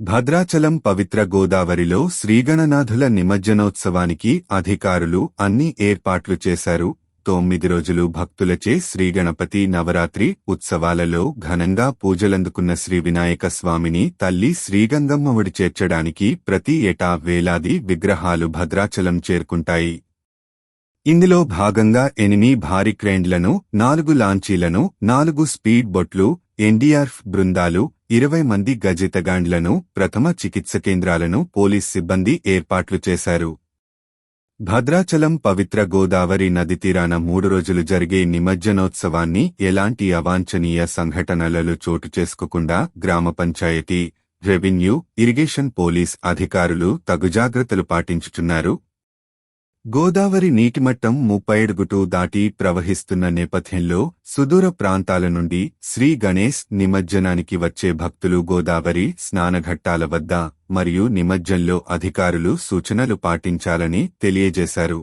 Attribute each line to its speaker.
Speaker 1: భద్రాచలం పవిత్ర గోదావరిలో శ్రీగణనాథుల నిమజ్జనోత్సవానికి అధికారులు అన్ని ఏర్పాట్లు చేశారు. తొమ్మిది రోజులు భక్తులచే శ్రీగణపతి నవరాత్రి ఉత్సవాలలో ఘనంగా పూజలందుకున్న శ్రీ వినాయక స్వామిని తల్లి శ్రీగంగమ్మవుడి చేర్చడానికి ప్రతి ఏటా వేలాది విగ్రహాలు భద్రాచలం చేరుకుంటాయి. ఇందులో భాగంగా ఎనిమిది భారీ క్రేండ్లను నాలుగు లాంచీలను నాలుగు స్పీడ్ బొట్లు ఎన్డీఆర్ఎఫ్ బృందాలు ఇరవై మంది గజితగాండ్లను ప్రథమ చికిత్స కేంద్రాలను పోలీస్ సిబ్బంది ఏర్పాట్లు చేశారు. భద్రాచలం పవిత్ర గోదావరి నది తీరాన మూడు రోజులు జరిగే నిమజ్జనోత్సవాన్ని ఎలాంటి అవాంఛనీయ సంఘటనలలో చోటు చేసుకోకుండా గ్రామ పంచాయతీ రెవెన్యూ ఇరిగేషన్ పోలీస్ అధికారులు తగు జాగ్రత్తలు పాటించుచున్నారు. గోదావరి నీటిమట్టం ముప్పై అడుగుటూ దాటి ప్రవహిస్తున్న నేపథ్యంలో సుదూర ప్రాంతాల నుండి శ్రీ గణేష్ నిమజ్జనానికి వచ్చే భక్తులు గోదావరి స్నానఘట్టాల వద్ద మరియు నిమజ్జంలో అధికారులు సూచనలు పాటించాలని తెలియజేశారు.